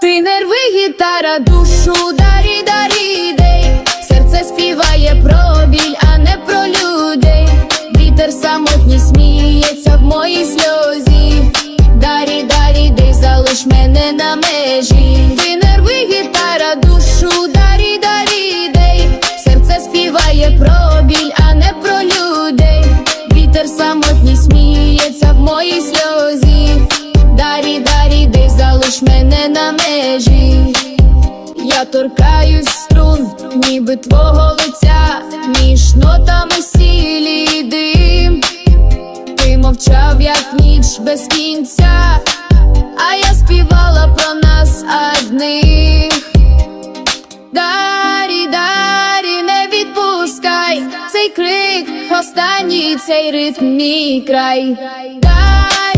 Ти нерви, гітара, душу дарі, дарі, дей. Серце співає про біль, а не про людей. Вітер самотній сміється в моїй сльозі. Дарі, дарі, дей, залиш мене на межі. Ти нерви, гітара, душу дарі, дарі, дей. Серце співає про біль, а не про людей. Вітер самотній сміється в моїй сльозі. Дарі, дарі, дей, мене на межі Я торкаюсь струн, ніби твого лиця, між нотами сілі дим Ти мовчав, як ніч без кінця, а я співала про нас одних. Дарі, дарі, не відпускай цей крик, останній цей ритм мій край. Дарі.